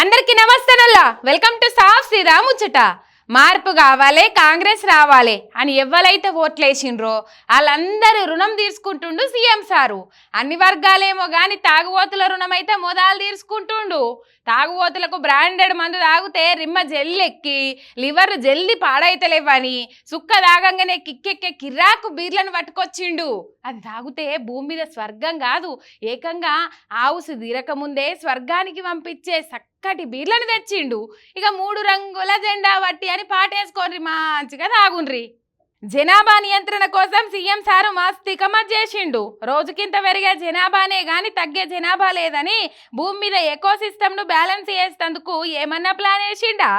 ఇక welcome to సాఫ్ సీదా ముచ్చట. మార్పు కావాలి కాంగ్రెస్ రావాలి అని ఎవరైతే ఓట్లేసిండ్రో వాళ్ళందరూ రుణం తీసుకుంటుండు సీఎం సారు. అన్ని వర్గాలేమో గాని తాగుబోతుల రుణం అయితే మొదలు తీసుకుంటుండు తాగుబోతులకు బ్రాండెడ్ మందు తాగితే రిమ్మ జల్లెక్కి లివర్ జల్ది పాడైతలేవని సుక్క తాగంగానే కిక్కెక్కే కిరాకు బీర్లను పట్టుకొచ్చిండు. అది తాగితే భూమి మీద స్వర్గం కాదు ఏకంగా ఆవుసు తీరకముందే స్వర్గానికి పంపించే చక్కటి బీర్లను తెచ్చిండు. ఇక మూడు రంగుల జెండా వట్టి అని పాటేసుకోండి మంచిగా తాగుండ్రి. జనాభా నియంత్రణ కోసం సీఎం సారు మస్తికమత్ చేసిండు. రోజుకింత పెరిగే జనాభానే గాని తగ్గే జనాభా లేదని భూమి మీద ఎకో ను బ్యాలెన్స్ చేసేందుకు ఏమన్నా ప్లాన్ వేసిండా?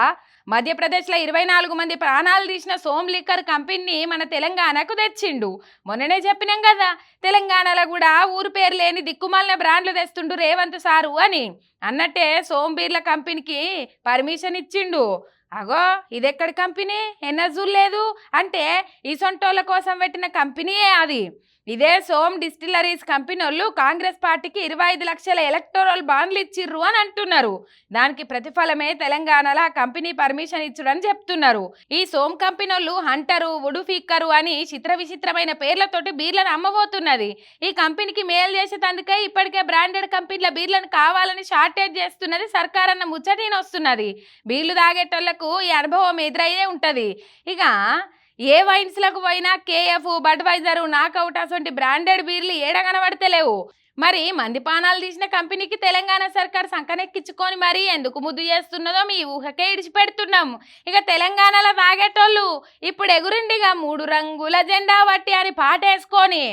మధ్యప్రదేశ్లో ఇరవై నాలుగు మంది ప్రాణాలు తీసిన సోమ్ లిక్కర్ కంపెనీని మన తెలంగాణకు తెచ్చిండు. మొన్ననే చెప్పినాం కదా తెలంగాణలో కూడా ఊరు పేరు లేని దిక్కుమాలిన బ్రాండ్లు తెస్తుండు రేవంత్ సారు అని. అన్నట్టే సోమ్ బీర్ల కంపెనీకి పర్మిషన్ ఇచ్చిండు. అగో ఇదెక్కడి కంపెనీ? ఎన్నజూలు లేదు. అంటే ఈ సొంటోళ్ళ కోసం పెట్టిన కంపెనీయే అది. ఇదే సోమ్ డిస్టిలరీస్ కంపెనీ వాళ్ళు కాంగ్రెస్ పార్టీకి ఇరవై ఐదు లక్షల ఎలక్టోరల్ బాండ్లు ఇచ్చిర్రు అని అంటున్నారు. దానికి ప్రతిఫలమే తెలంగాణలో ఆ కంపెనీ పర్మిషన్ ఇచ్చుడని చెప్తున్నారు. ఈ సోమ్ కంపెనీ వాళ్ళు హంటరు ఉడుఫీక్కరు అని చిత్ర విచిత్రమైన పేర్లతోటి బీర్లను అమ్మబోతున్నది. ఈ కంపెనీకి మేలు చేసేటందుకే ఇప్పటికే బ్రాండెడ్ కంపెనీల బీర్లను కావాలని షార్టేజ్ చేస్తున్నది సర్కార్ అన్న ముచ్చట వస్తున్నది బీర్లు తాగేటోళ్ళకు ఈ అనుభవం ఎదురయ్యే ఉంటది. ఇక ఏ వైన్స్లకు పోయినా కేఎఫ్ బడ్వైజర్ నాకౌట్ అటువంటి బ్రాండెడ్ బీర్లు ఏడ కనబడతలేవు. మరి మంది పానాలు తీసిన కంపెనీకి తెలంగాణ సర్కార్ సంకనెక్కించుకొని మరి ఎందుకు ముద్దు చేస్తున్నదో మీ ఊహకే ఇడిచిపెడుతున్నాం ఇక తెలంగాణలో తాగేటోళ్ళు ఇప్పుడు ఎగురిండిగా మూడు రంగుల జెండా వట్టి అని పాటేసుకొని.